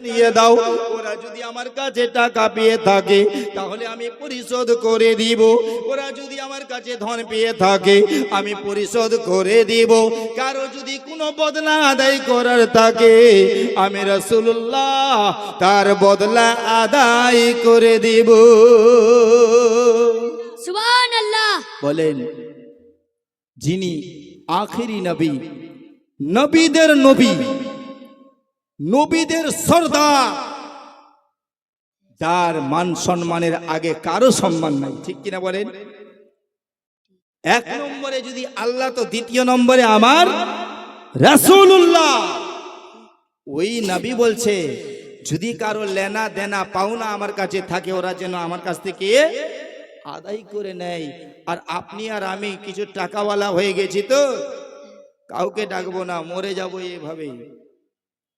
নিয়ে দাও। ওরা যদি আমার কাছে টাকা পেয়ে থাকে তাহলে আমি পরিশোধ করে দিব। ওরা যদি আমার কাছে ধন পেয়ে থাকে আমি পরিশোধ করে দিব। কারও যদি কোনো বদলা আদায় করার থাকে আমি রসুল্লাহ তার বদলা আদায় করে দিব। বলেন যিনি আখেরি নবী নবীদের নবী নবীদের সর্দার। যার মান সম্মানের আগে কারও সম্মান নাই, ঠিক কিনা বলেন? এক নম্বরে যদি আল্লাহ, তো দ্বিতীয় নম্বরে আমার রাসূলুল্লাহ। ওই নবী বলছে, যদি কারও লেনা দেনা পাওনা আমার কাছে থাকে, ওরা যেন আমার কাছ থেকে আদায় করে নেয়। আর আপনি আর আমি কিছু টাকাওয়ালা হয়ে গেছি তো? কাউকে ডাকবো না, মরে যাব এভাবেই।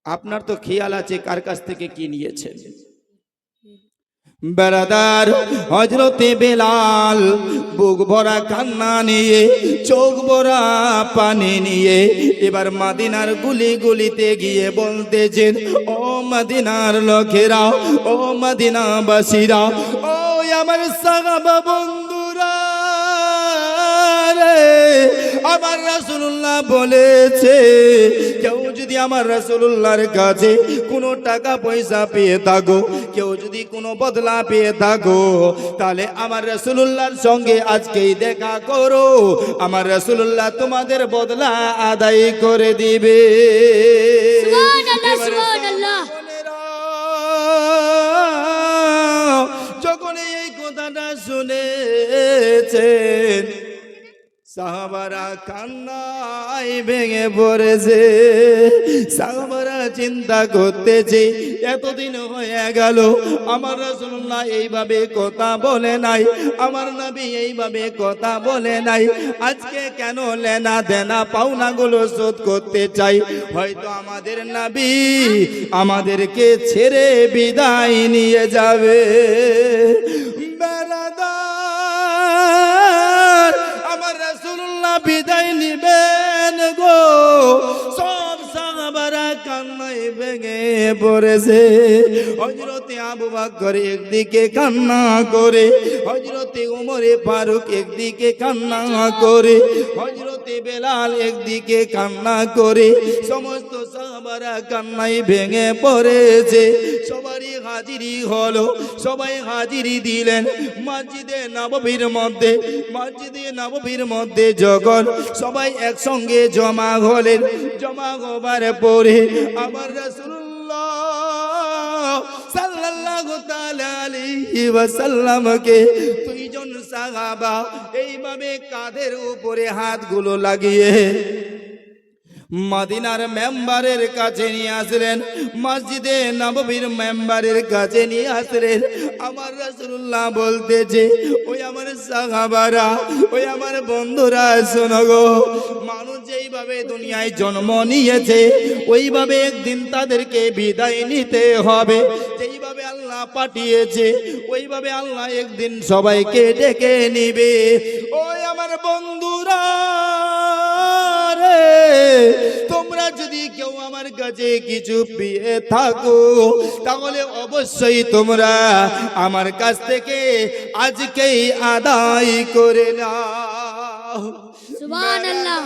আপনার তো খেয়াল আছে কার কাছ থেকে কি নিয়েছেন বেড়াদার হজরতে বেলাল, বুক ভরা কান্না নিয়ে, চোখ ভরা পানি নিয়ে, এবার মাদিনার গুলি গুলিতে গিয়ে বলতে বলতেছেন, ও মাদিনার লোকেরা, ও মাদিনাবাসীরা ও আমার সাগাবা বন্ধুরা রে আমার রাসূলুল্লাহ বলেছে কেউ যদি আমার রাসূলুল্লাহর কাছে কোনো টাকা পয়সা পেয়ে থাকো কেউ যদি কোনো বদলা পেয়ে থাকো তাহলে আমার রাসূলুল্লাহর সঙ্গে আজকেই দেখা করো। আমার রাসূলুল্লাহ তোমাদের বদলা আদায় করে দিবে। যখন এই কথাটা শুনেছেন সাহাবারা কান্নায় ভেঙে পড়েছে। সাহাবারা চিন্তা করতেছে, এতদিন হয়ে গেল, আমার রাসূলুল্লাহ এইভাবে কথা বলে নাই, আমার নবী এইভাবে কথা বলে নাই, আজকে কেন লেনা দেনা পাওনাগুলো শোধ করতে চাই? হয়তো আমাদের নবী আমাদেরকে ছেড়ে বিদায় নিয়ে যাবে। বেড়াদার বিদায় নিবেন গো। সব সাহাবারা কান্নায় ভেঙে পড়েছে। হজরতে আবু বকর একদিকে কান্না করে হজরতে উমরে ফারুক একদিকে কান্না করে হজরতে বেলাল একদিকে কান্না করে। সমস্ত সাহাবারা কান্নায় ভেঙে পড়েছে। সবারই হাজিরি হলো, সবাই হাজিরি দিলেন। মসজিদে নববীর মধ্যে, মসজিদে নববীর মধ্যে যখন সবাই একসঙ্গে জমা হলেন, জমা হবার পরে আমার রাসূলুল্লাহ দুইজন সাহাবা এইভাবে কাঁধের উপরে হাতগুলো লাগিয়ে মদিনার মেম্বারের কাছে নিয়ে আসলেন, মসজিদে নববীর মেম্বারের কাছে নিয়ে আসলেন। আমার রাসূলুল্লাহ বলতেছে, ওই আমার সাহাবারা, ওই আমার বন্ধুরা, শোনো গো, মানুষ যেইভাবে দুনিয়ায় জন্ম নিয়েছে, ওইভাবে একদিন তাদেরকে বিদায় নিতে হবে। যেইভাবে আল্লাহ পাঠিয়েছে, ওইভাবে আল্লাহ একদিন সবাইকে ডেকে নিবে। ওই আমার বন্ধুরা তোমরা যদি কেউ আমার কাছে কিছু পেয়ে থাকো তাহলে অবশ্যই তোমরা আমার কাছ থেকে আজকেই আদায় করে নাও। সুবহানাল্লাহ।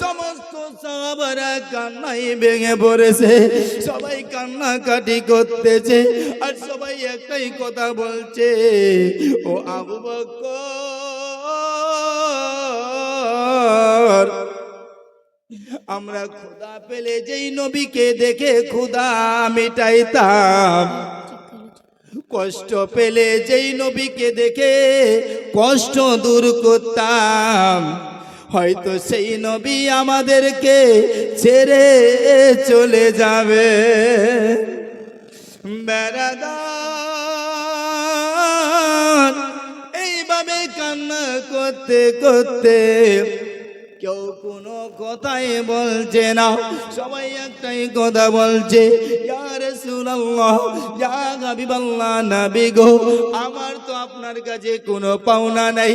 সমস্ত সাহাবারা কান্নাই ভেঙে পড়েছে সবাই কান্নাকাটি করতেছে আর সবাই একটাই কথা বলছে ও আবু বকর আমরা খোদা পেলে যেই নবীকে দেখে খুদা মিটাইতাম। কষ্ট পেলে যেই নবীকে দেখে কষ্ট দূর করতাম। হয়তো সেই নবী আমাদেরকে ছেড়ে চলে যাবে। বেড়াদার, এইভাবে কান্না করতে করতে কেউ কোনো কথাই বলছে না। সবাই একটাই কথা বলছে আমার তো আপনার কাছে কোনো পাওনা নাই।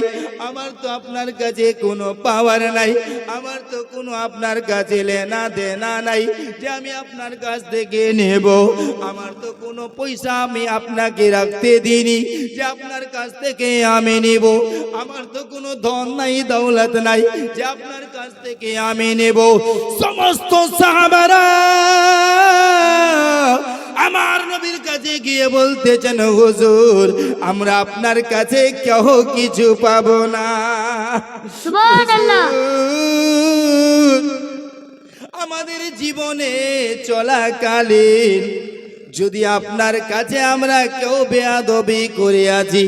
আমার তো আপনার কাছে কোনো পাওয়ার নাই। আমার তো কোনো আপনার কাছে লেনা দেনা নাই। যে আমি আপনার কাছ থেকে নেব, আমার তো কোনো পয়সা আমি আপনাকে রাখতে দিইনি। যে আপনার কাছ থেকে আমি নেব, আমার তো কোনো ধন নাই, দৌলত নাই। যে আপনার কাছ থেকে আমি নেব, সমস্ত সাহাবারা আমার নবীর কাছে গিয়ে বলতে বলতেছেন হুজুর আমরা আপনার কাছে কেউ কিছু পাবো না। আমাদের জীবনে চলাকালীন যদি আপনার কাছে আমরা কেউ বেয়াদবি করে আছি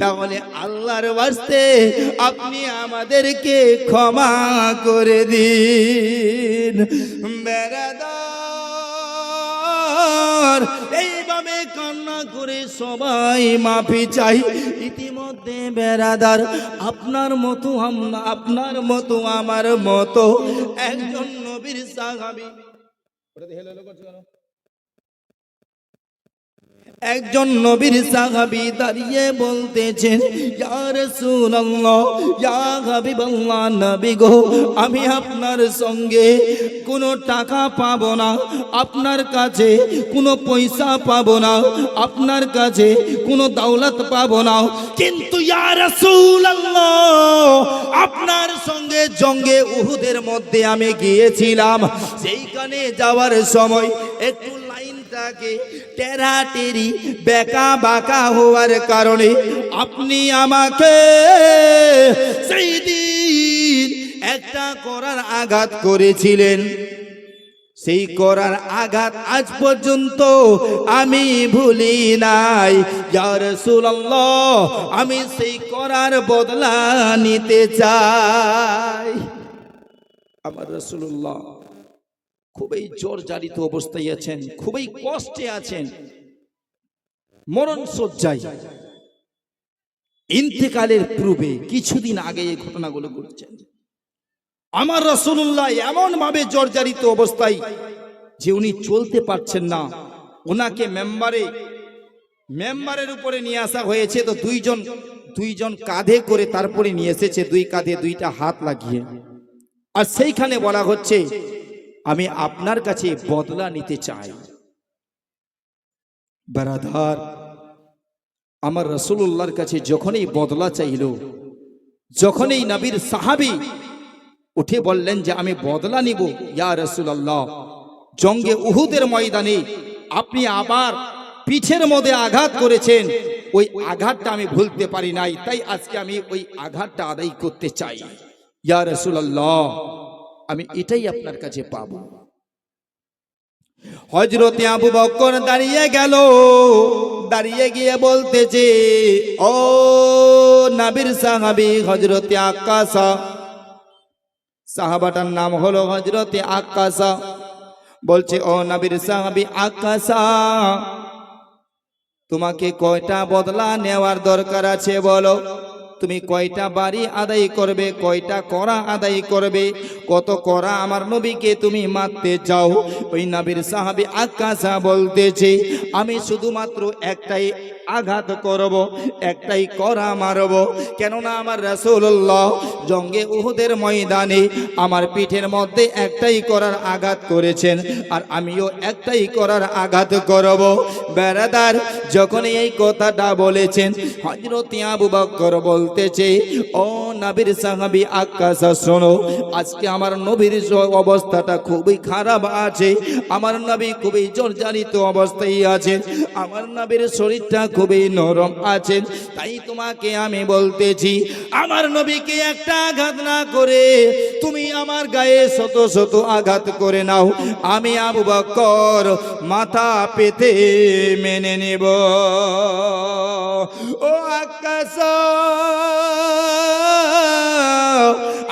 তাহলে আল্লাহর বাস্তে আপনি আমাদেরকে ক্ষমা করে দিন। বেড়াদার এইভাবে কান্না করে সবাই মাফি চাই। ইতিমধ্যে বেড়াদার, আপনার মতো আমরা, আপনার মতো, আমার মতো। একজন নবীর সাহাবী। একজন নবীর সাহাবী দাঁড়িয়ে বলতেছেন, ইয়া রাসূলুল্লাহ, ইয়া হাবিবাল্লাহ, নবী গো, আমি আপনার সঙ্গে কোনো টাকা পাবো না, আপনার কাছে কোনো পয়সা পাব না, আপনার কাছে কোনো দৌলত পাব না, কিন্তু ইয়া রাসূলুল্লাহ, আপনার সঙ্গে জঙ্গে উহুদের মধ্যে আমি গিয়েছিলাম সেইখানে যাওয়ার সময় একটু লাইনটাকে টেরা টেরি বেকা বাঁকা হওয়ার কারণে আপনি আমাকে সেই একটা করার আঘাত করেছিলেন। সেই করার আঘাত আজ পর্যন্ত আমি ভুলি নাই। আমি সেই করার বদলা নিতে চাই। আমার রাসূলুল্লাহ খুবই জর্জারিত অবস্থায় আছেন খুবই কষ্টে আছেন। মরণ শয্যায় ইন্তেকালের পূর্বে কিছুদিন আগে এই ঘটনাগুলো ঘটছেন আমার রসুল্লাহ এমন ভাবে জর্জারিত অবস্থায় যে উনি চলতে পারছেন না। ওনাকে মেম্বারে মেম্বারের উপরে নিয়ে আসা হয়েছে তো দুইজন দুইজন কাঁধে করে তারপরে নিয়ে এসেছে দুই কাঁধে দুইটা হাত লাগিয়ে। আর সেইখানে বলা হচ্ছে আমি আপনার কাছে বদলা নিতে চাই। বারাধার আমার রসুল্লাহর কাছে যখনই বদলা চাইল, যখনই নবীর সাহাবি উঠে বললেন যে, আমি বদলা নিব, ইয়া রসুল্লাহ জঙ্গে উহুদের ময়দানে আপনি আবার পিঠের মধ্যে আঘাত করেছেন। ওই আঘাতটা আমি ভুলতে পারি নাই, তাই আজকে আমি ওই আঘাতটা আদায় করতে চাই। ইয়া রসুল্লাহ আমি এটাই আপনার কাছে পাবো। হজরতে আবু বকর দাঁড়িয়ে গেল। দাঁড়িয়ে গিয়ে বলতেছে ও নাবির সাহাবি হজরতে আকাশা। সাহাবাটার নাম হলো হজরতে আকাশা। বলছে ও নাবির সাহাবি আকাশা তোমাকে কয়টা বদলা নেওয়ার দরকার আছে বলো? তুমি কয়টা বাড়ি আদায় করবে, কয়টা করা আদায় করবে? কত করা আমার নবীকে তুমি মারতে চাও? ওই নবীর সাহাবি আকাশা বলতেছে, আমি শুধুমাত্র একটাই আঘাত করব, একটাই করা মারব। কেননা আমার রাসূলুল্লাহ জঙ্গে উহুদের ময়দানে আমার পিঠের মধ্যে একটাই করার আঘাত করেছেন, আর আমিও একটাই করার আঘাত করব। বেড়াদার যখন এই কথাটা বলেছেন, হযরত আবু বকর বলতেছে, ও নবীর সাহাবী আকাশা, শোনো, আজকে আমার নবীর অবস্থাটা খুবই খারাপ আছে, আমার নবী খুবই জর্জরিত অবস্থায় আছেন, আমার নবীর শরীরটা খুবই নরম আছেন। তাই তোমাকে আমি বলতেছি, আমার নবীকে একটা আঘাত না করে তুমি আমার গায়ে শত শত আঘাত করে নাও। আমি আবু বকর মাথা পেতে মেনে নেব। ও আকাশ!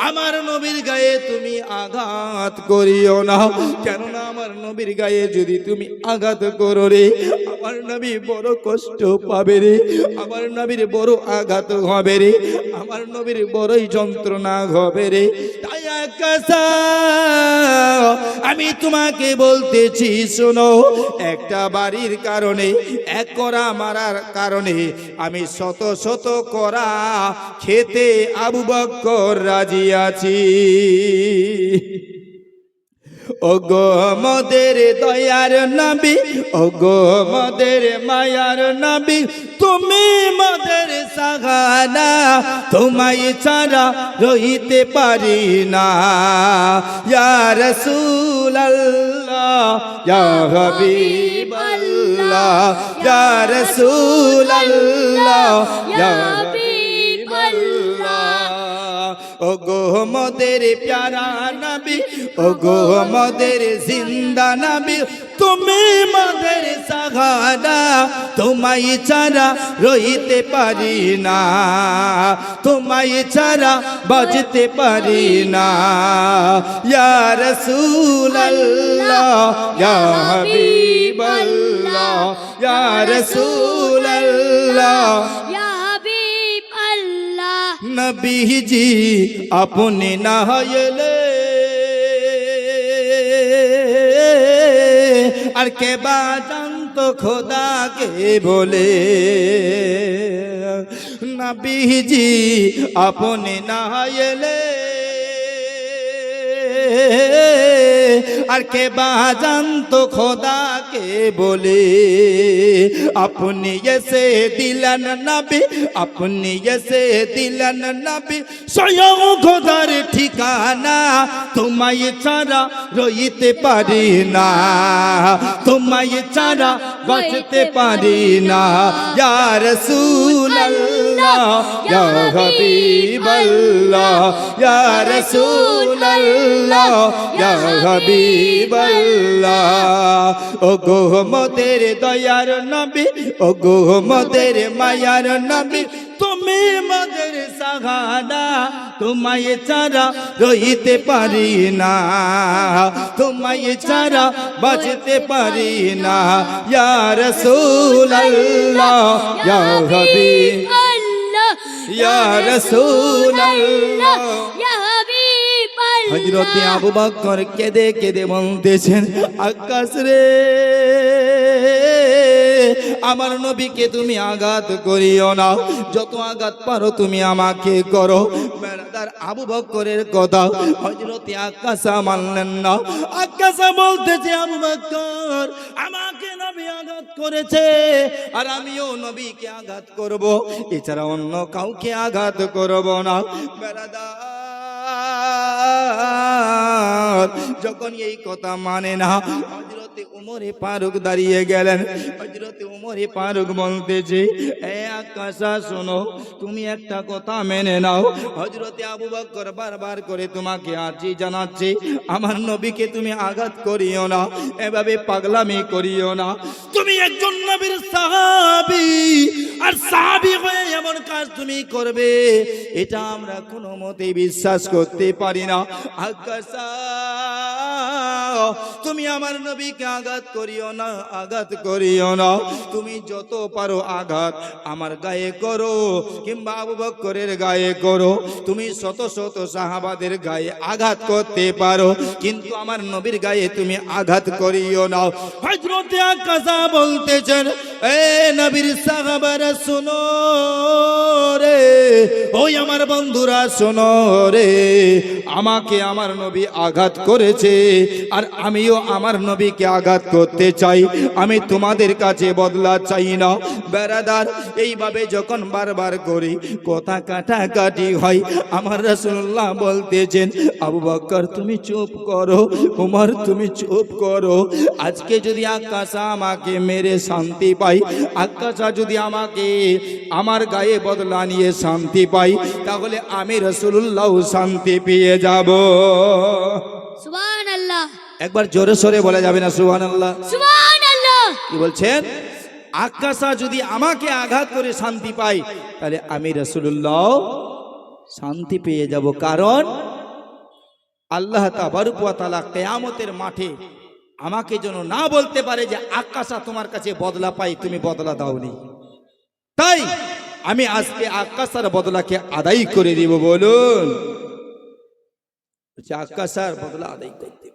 আমার নবীর গায়ে তুমি আঘাত করিও না। কেননা আমার নবীর গায়ে যদি তুমি আঘাত করো রে, আমার নবী বড় কষ্ট পাবে রে, আমার নবীর বড় আঘাত হবে রে, আমার নবীর বড়ই যন্ত্রণা হবে রে। তাই আকাশা আমি তোমাকে বলতেছি, শোনো, একটা বাড়ির কারণে, এক করা মারার কারণে আমি শত শত করা খেতে আবু বক্কর রাজি আছি। ওগো মদের দয়ার নবী, ওগো মদের মায়ার নবী, তুমি মদের সাগানা তোমায় ছাড়া রহিতে পারি না। ইয়া রাসূলুল্লাহ, ইয়া হাবিবাল্লাহ, ইয়া রাসূলুল্লাহ, ইয়া হাবিবাল্লাহ ও গো মদের প্যারা নবী ও গো মদের জিন্দা নবী, তুমি মদের সাহারা, তোমায় ছাড়া রইতে পারি না, তোমায় ছাড়া বাজতে পারি না। ইয়া রাসূলুল্লাহ, ইয়া হাবিবাল্লাহ, ইয়া ইয়া হাবিব আল্লাহ নবীজি আপনি না হইলে আর কে বা খোদাকে বলে? নবীজি আপনি না হইলে আর কে বা জানতো খোদাকে বলে? আপনি এসে দিলেন নবী, আপনি এসে দিলেন নবী। স্বয়ং খোদার ঠিকানা তোমায় ছাড়া রইতে পারি না। তোমায় ছাড়া বাঁচতে পারি না। ইয়া রাসূলুল্লাহ, ইয়া হাবিবাল্লাহ, ইয়া রাসূলুল্লাহ, ইয়া হাবিবাল্লাহ। ও গো মদের দয়ার নবী ও গো মায়ার নবী, তুমি মদের সাহারা তোমায় ছাড়া রইতে পারি না। তোমায় ছাড়া বাঁচতে পারি না। ইয়া ইয়া হাবিব আল্লাহ ইয়া ইয়া হাবিব আল্লাহ হজরতে আবু বকর কেঁদে কেঁদে বলতেছেন আকাশ রে। আমার নবীকে তুমি আঘাত করিও না। যত আঘাত পারো তুমি আমাকে করো। বেড়াদার আবু বকরের কথা হজরতে আকাশা মানলেন না। আকাশা বলতেছে আবু বকর আমাকে নবী আঘাত করেছে আর আমিও নবীকে আঘাত করব। এছাড়া অন্য কাউকে আঘাত করব না। বেড়াদার যখন এই কথা মানে না হজরতে উমরে ফারুক দাঁড়িয়ে গেলেন। হজরতে উমরে ফারুক বলতেছে, এ আকাশা, শোনো, তুমি একটা কথা মেনে নাও। হজরতে আবু বকর বারবার করে তোমাকে আজি জানাচ্ছে, আমার নবীকে তুমি আঘাত করিও না, এভাবে পাগলামি করিও না। তুমি একজন নবীর সাহাবী, আর সাহাবী হয়ে এমন কাজ তুমি করবে, এটা আমরা কোনো মতে বিশ্বাস করতে পারি না। আকাশা তুমি আমার নবীকে আঘাত করিও না, আঘাত করিও না। তুমি যত পারো আঘাত আমার গায়ে করো, কিংবা আবু বক্করের গায়ে করো। তুমি শত শত সাহাবাদের গায়ে আঘাত করতে পারো, কিন্তু আমার নবীর গায়ে তুমি আঘাত করিও না। হজরতে আকাশা বলতেছেন, এ নবীর সাহাবারা শোনো রে, ওই আমার বন্ধুরা শোনো রে, আমাকে আমার নবী আঘাত করেছে, আর আমিও আমার নবীকে আঘাত করতে চাই। আমি তোমাদের কাছে বদলা চাই না। বেড়াদার এইভাবে যখন বারবার করি, কথা কাটাকাটি হয়। আমার রাসূলুল্লাহ বলতেছেন, আবু বকর, তুমি চুপ করো, উমর, তুমি চুপ করো। আজকে যদি আকাশা আমাকে মেরে শান্তি পাই আকাশা যদি আমাকে আমার গায়ে বদলা নিয়ে শান্তি পাই তাহলে আমি রসুল্লাহ শান্তি পেয়ে যাব। সুবহানাল্লাহ। একবার জোরে সরে বলে যাবে না সুহান আল্লাহ কি বলছেন? আকাশা যদি আমাকে আঘাত করে শান্তি পাই তাহলে আমি রসুল্লাহ শান্তি পেয়ে যাব। কারণ আল্লাহ তাবারুক ওয়া তাআলা মাঠে আমাকে যেন না বলতে পারে যে আকাশা তোমার কাছে বদলা পাই তুমি বদলা দাওনি। তাই আমি আজকে আকাশার বদলাকে আদায় করে দিব বলুন। আকাশার বদলা আদায় করতে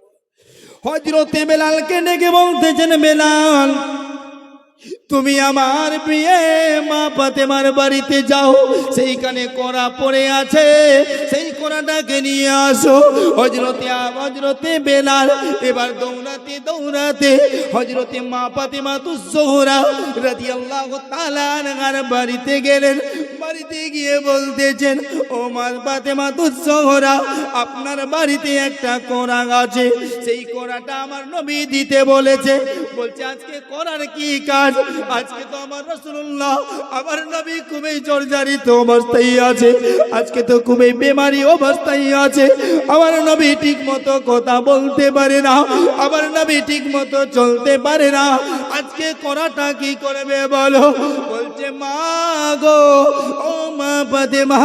হজরতে বেলালকে ডেকে বলতেছেন বেলাল তুমি আমার প্রিয় মা ফাতেমার বাড়িতে যাও, সেইখানে করা পড়ে আছে, সেই কোরাটাকে নিয়ে আসো। হজরতে হজরতে বেলাল, এবার দৌড়াতে দৌড়াতে হজরতে মা ফাতেমা তু সোহরা রাদিয়াল্লাহু তাআলা আনহার বাড়িতে গেলেন। বাড়িতে গিয়ে বলতেছেন, ও মা ফাতেমা তু সোহরা আপনার বাড়িতে একটা কোরআন আছে, সেই কোরআনটা আমার নবী দিতে বলেছে। বলছে, আজকে করার কি কাজ? আজকে তো আমার রসুল্লাহ আমার নবী খুবই জর্জারিত অবস্থায় আছে। আজকে তো খুবই বেমারি অবস্থায় আছে। আমার নবী ঠিক মতো কথা বলতে পারে না, আমার নবী ঠিক মতো চলতে পারে না। আজকে করাটা কি করবে বলো? বলছে, মা গো, ও মা মা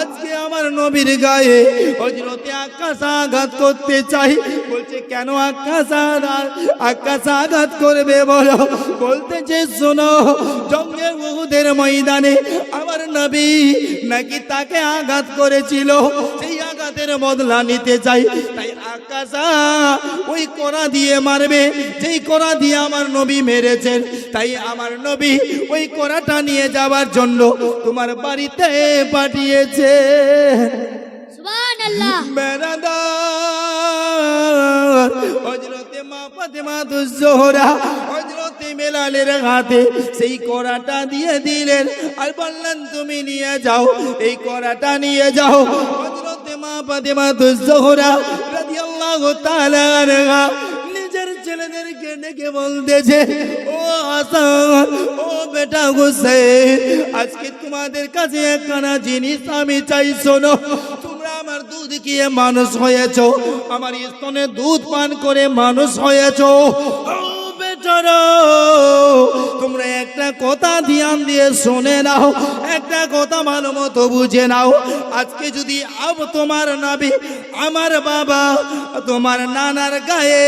আজকে আমার নবীর গায়ে হজরতে আকাশ আঘাত করতে চাই। বলছে, কেন আকাশ আঘাত আকাশ আঘাত করবে বলো? বলতেছে শোনো জঙ্গে ময়দানে আমার নবী নাকি তাকে আঘাত করেছিল? সেই আঘাতের বদলা নিতে চাই। তাই আকাশা ওই কোরা দিয়ে মারবে। যেই কোরা দিয়ে আমার নবী মেরেছেন তাই আমার নবী ওই কোরাটা নিয়ে যাওয়ার জন্য তোমার বাড়িতে পাঠিয়েছে। বেড়াদার হজরতে মা ফাতেমা জোহরা হজরতে বেলালের হাতে সেই কড়াটা দিয়ে দিলেন। আর বললেন, তুমি নিয়ে যাও, এই কড়াটা নিয়ে যাও। নিজের ছেলেদেরকে ডেকে বলতেছে, ও হাসান, ও বেটা হুসেন আজকে তোমাদের কাছে একখানা জিনিস আমি চাই, শোনো। তোমরা আমার দুধ খেয়ে মানুষ হয়েছ, আমার স্তনে দুধ পান করে মানুষ হয়েছ। ও তোমরা একটা কথা ধ্যান দিয়ে শুনে নাও, একটা কথা ভালো মতো বুঝে নাও। আজকে যদি আব তোমার নাবি, আমার বাবা তোমার নানার গায়ে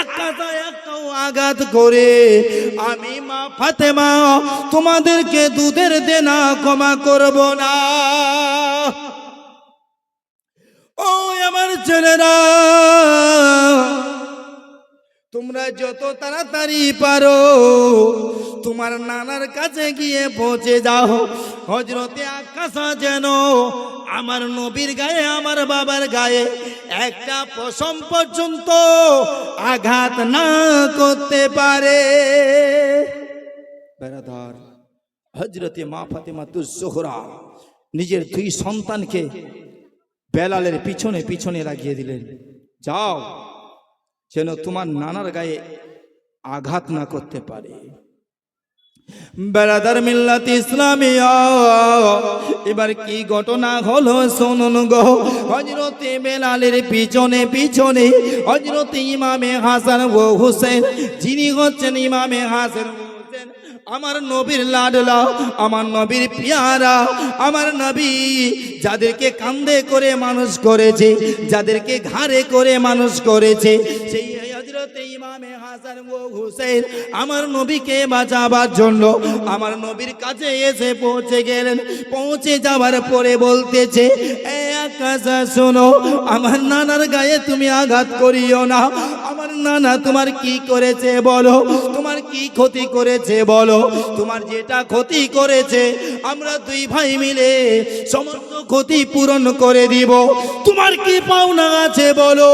আকাশায় একটাও আঘাত করে, আমি মা ফাতেমা তোমাদেরকে দুধের দেনা ক্ষমা করব না। ও আমার ছেলেরা তোমরা যত তাড়াতাড়ি পারো, তোমার নানার কাছে গিয়ে পৌঁছে যাও। হজরতে আকাশা যেন আমার নবীর গায়ে, আমার বাবার গায়ে একটা পশম পর্যন্ত আঘাত না করতে পারে। বেড়াদার হজরতে মা ফাতেমা তুর সোহরা নিজের দুই সন্তানকে বেলালের পিছনে পিছনে লাগিয়ে দিলেন। যাও যেন তোমার নানার গায়ে আঘাত না করতে পারে। বেড়াদার মিল্লাত ইসলামিয়া, এবার কি ঘটনা হলো শুনুন গো। হজরতে বেলালের পিছনে পিছনে হজরতে ইমামে হাসান ও হুসেন, যিনি হচ্ছেন ইমামে হাসান আমার নবীর লাডলা, আমার নবীর পিয়ারা, আমার নবী যাদেরকে কান্দে করে মানুষ করেছে, যাদেরকে ঘাড়ে করে মানুষ করেছে, সেই হজরতে ইমামে হাসান ও হুসেন আমার নবীকে বাঁচাবার জন্য আমার নবীর কাছে এসে পৌঁছে গেলেন। পৌঁছে যাওয়ার পরে বলতেছে শোনো, আমার নানার গায়ে তুমি আঘাত করিও না। আমার নানা তোমার কি করেছে বলো? তোমার কি ক্ষতি করেছে বলো? তোমার যেটা ক্ষতি করেছে, আমরা দুই ভাই মিলে সমস্ত ক্ষতি পূরণ করে দিব। তোমার কি পাওনা আছে বলো?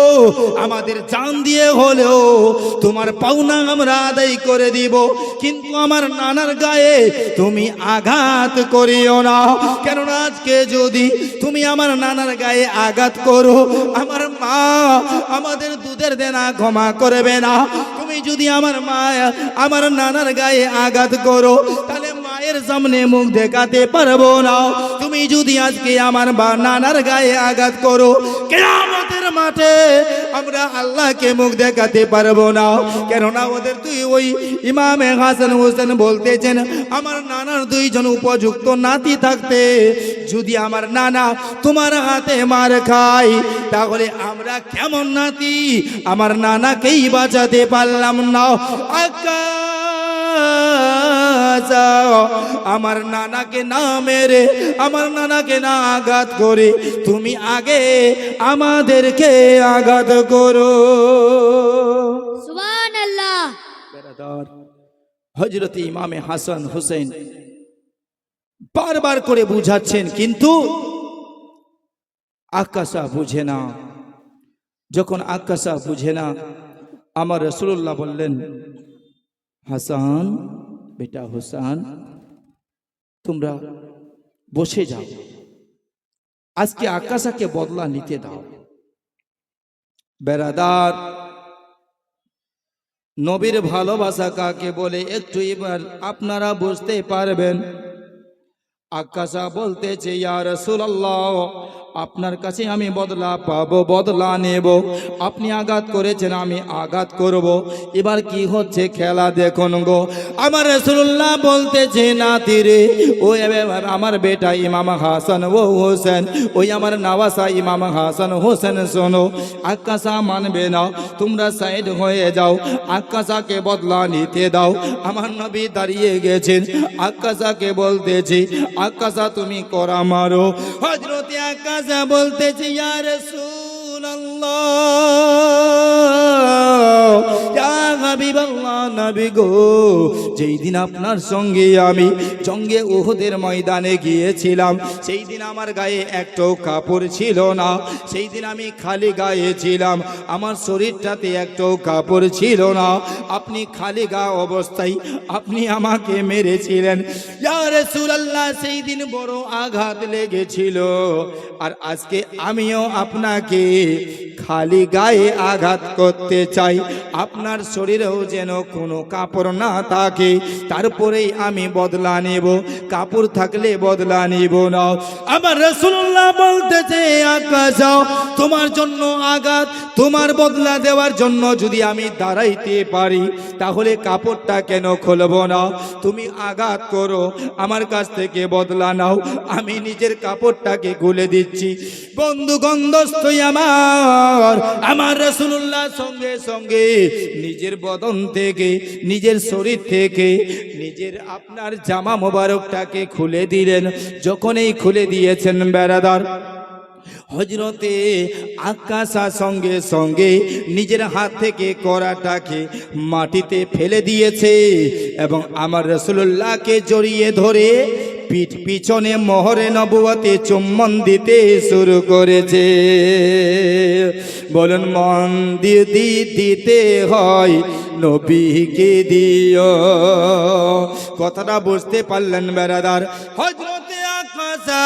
আমাদের চান দিয়ে হলেও তোমার পাওনা আমরা আদায় করে দিব, কিন্তু আমার নানার গায়ে তুমি আঘাত করিও না। কেননা আজকে যদি তুমি আমার নানার গায়ে আঘাত করো, আমার মা আমাদের দুধের দেনা ক্ষমা করবে না। তুমি যদি আমার মা আমার নানার গায়ে আঘাত করো, তাহলে মায়ের সামনে মুখ দেখাতে পারব না। তুমি যদি আজকে আমার বা নানার গায়ে আঘাত করো কেয়ামতের মাঠে আমরা আল্লাহকে মুখ দেখাতে পারব না। কেননা ওদের তুই ওই ইমামে হাসান হোসেন বলতেছেন, আমার নানার দুইজন উপযুক্ত নাতি থাকতে, যদি আমার নানা তোমার হাতে মার খাই তাহলে আমরা কেমন নাতি? আমার নানাকেই বাঁচাতে পারলাম না। আকাশা আমার নানাকে না মেরে আমার নানাকে না আঘাত করে তুমি আগে আমাদেরকে আঘাত করো। হজরত ইমামে হাসান হোসেন বারবার করে বুঝাচ্ছেন কিন্তু আকাশা বুঝে না। যখন আকাশা বুঝে না আমার রসুল্লাহ বললেন হাসান বেটা হোসান, তোমরা বসে যাও। আজকে আকাশাকে বদলা নিতে দাও। বেড়াদার নবীর ভালোবাসা কাকে বলে একটু এবার আপনারা বুঝতে পারবেন। আকাশা বলতেছে, ইয়া রাসূলুল্লাহ আপনার কাছে আমি বদলা পাবো, বদলা নেব। আপনি আঘাত করেছেন, আমি আঘাত করব। এবার কি হচ্ছে খেলা দেখুন গো। আমার রসুল্লাহ বলতেছে না রে, ও আমার বেটা ইমাম হাসান ও হোসেন, ওই আমার নাবাসা ইমাম হাসান হোসেন, শোনো। আকাশা মানবে না, তোমরা সাইড হয়ে যাও। আকাশাকে বদলা নিতে দাও। আমার নবী দাঁড়িয়ে গেছেন। আকাশাকে বলতেছি, আকাশা, তুমি করা মারো। হজরতে আকাশা বলতেছি ইয়া রাসূলুল্লাহ হাবিবাল্লাহ নবী গো। যেই দিন আপনার সঙ্গে আমি জঙ্গে উহুদের ময়দানে গিয়েছিলাম, সেই দিন আমার গায়ে একটাও কাপড় ছিল না। সেই দিন আমি খালি গায়ে ছিলাম, আমার শরীরটাতে একটাও কাপড় ছিল না। আপনি খালি গা অবস্থায় আপনি আমাকে মেরেছিলেন। রাসূলুল্লাহ, সেই দিন বড় আঘাত লেগেছিল। আর আজকে আমিও আপনাকে খালি গায়ে আঘাত করতে চাই। আপনার শরীরেও যেন কোনো কাপড় না থাকে, তারপরেই আমি বদলা নেব। কাপড় থাকলে বদলা নিব না। আমার রসুল্লাহ বলতেছে আকাশ তোমার জন্য আঘাত, তোমার বদলা দেওয়ার জন্য যদি আমি দাঁড়াইতে পারি, তাহলে কাপড়টা কেন খুলব না? তুমি আঘাত করো, আমার কাছ থেকে বদলা নাও, আমি নিজের কাপড়টাকে খুলে দিচ্ছি। বন্ধু গন্ধস্থ আমার আমার রসুল্লাহ সঙ্গে সঙ্গে নিজের বদন থেকে, নিজের শরীর থেকে, নিজের আপনার জামা মোবারকটাকে খুলে দিলেন। যখনই খুলে দিয়েছেন বেড়াদার হজরতে আকাশা সঙ্গে সঙ্গে নিজের হাত থেকে করাটাকে মাটিতে ফেলে দিয়েছে এবং আমার রসুল্লাহকে জড়িয়ে ধরে পিঠ পিছনে মহরে নবুয়াতে চুম্বন দিতে শুরু করেছে। বলুন, মন দিয়ে দিতে হয়, নবীকে দিও। কথাটা বুঝতে পারলেন বেড়াদার হজরতে আকাশা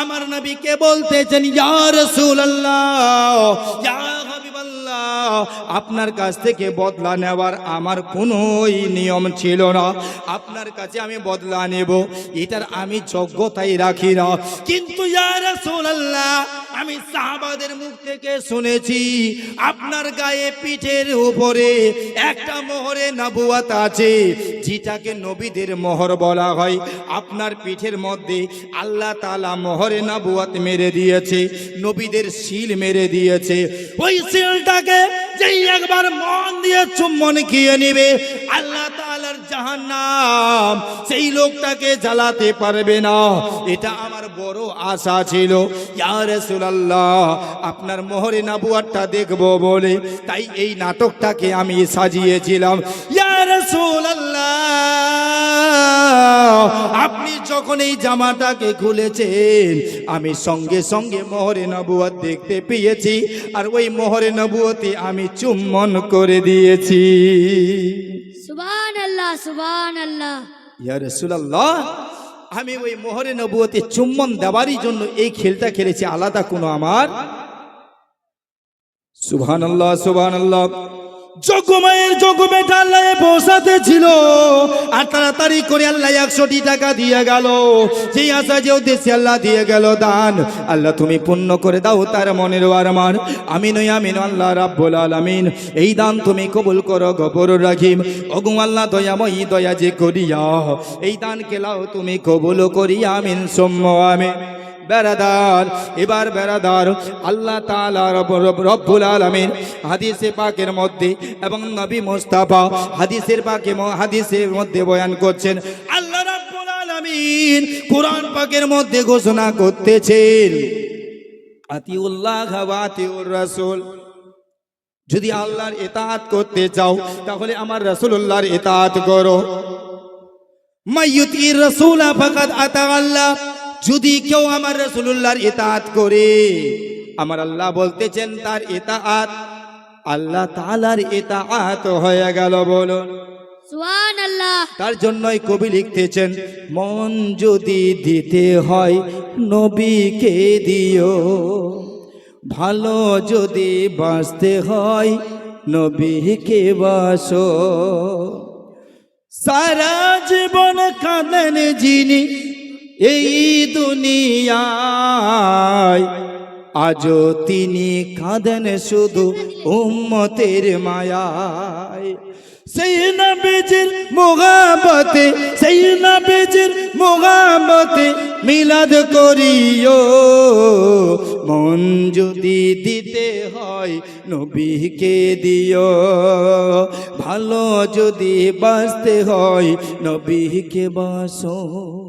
আমার নবীকে বলতেছেন, ইয়া রাসূলুল্লাহ, ইয়া আপনার কাছ থেকে বদলা নেওয়ার আমার কোনোই নিয়ম ছিল না। আপনার কাছে আমি বদলা নেব, এটার আমি যোগ্যতাই রাখি না। কিন্তু ইয়া রাসূলুল্লাহ আমি সাহাবাদের মুখ থেকে শুনেছি, আপনার গায়ে পিঠের উপরে একটা মোহরে নবুয়াত আছে, যেটাকে নবীদের মোহর বলা হয়। আপনার পিঠের মধ্যে আল্লাহ তালা মোহরে নবুয়াত মেরে দিয়েছে, নবীদের শিল মেরে দিয়েছে। ওই শিলটাকে যেই একবার মন দিয়ে চুম্বন খেয়ে নিবে, আল্লাহ তাআলার জাহান্নাম, সেই লোকটাকে জ্বালাতে পারবে না। এটা আমার বড় আশা ছিল। ইয়া রাসূলুল্লাহ, আপনার মোহরে নাবুয়ারটা দেখব বলে, তাই এই নাটকটাকে আমি সাজিয়েছিলাম। ইয়া রাসূলুল্লাহ আপনি যখন এই জামাটাকে খুলেছেন আমি সঙ্গে সঙ্গে মোহরে নবুয়াত দেখতে পেয়েছি আর ওই মোহরে নবুয়তে আমি চুম্বন করে দিয়েছি। সুবহান আল্লাহ আল্লাহ ইয়া রাসূলুল্লাহ আমি ওই মোহরে নবুয়তে চুম্বন দেওয়ারই জন্য এই খেলটা খেলেছি আলাদা কোনো আমার? সুবহানাল্লাহ সুবহানাল্লাহ। যোগ্যমায়ের যোগ্য বেটা আল্লাহ বসাতে ছিল। আর তাড়াতাড়ি করে আল্লাহ একশোটি টাকা দিয়ে গেল। যেই আশা যে উদ্দেশ্যে আল্লাহ দিয়ে গেল দান। আল্লাহ তুমি পূর্ণ করে দাও তার মনের আরমান আমিন আমিন, আল্লাহ রাব্বুল আলামিন। এই দান তুমি কবুল করো, গফর রাখিম অগু আল্লাহ দয়াময়ী, দয়া যে করিয়া। এই দান কেলাও তুমি কবুল করিয়া, আমিন সোম্য আমিন। বেড়াদার এবার বেড়াদার আল্লাহ রব- রব্বুল আলামিন হাদিসে পাকের মধ্যে এবং নবী মুস্তাফা হাদিসের পাকে হাদিসের মধ্যে বয়ান করছেন, আল্লাহ রাব্বুল আলামিন কোরআন পাকের মধ্যে ঘোষণা করতেছেন, আতিউল্লাহ যদি আল্লাহর ইতাআত করতে চাও, তাহলে আমার রাসূলুল্লাহর ইতাআত করো। মাইয়ুতির রসুল ফাকাদ আতা আল্লাহ যদি কেউ আমার রাসূলুল্লাহর ইতাআত করে আমার আল্লাহ বলতেছেন তার ইতাআত আল্লাহ তালার ইতাআত হয়ে গেল বলুন। তার জন্যই কবি লিখতেছেন মন যদি দিতে হয় নবীকে দিও ভালো যদি বাঁচতে হয় নবীকে বাসো। সারা জীবন কাঁদেন যিনি এই দুনিয়ায় আজও তিনি কাঁদেন শুধু উম্মতের মায়ায়। সেই নবীজির মোগাবতে সেই নবীজির মোগাবতে মিলাদ করিও। মন যদি দিতে হয় নবীকে দিও। ভালো যদি বাঁচতে হয় নবীকে বাসো।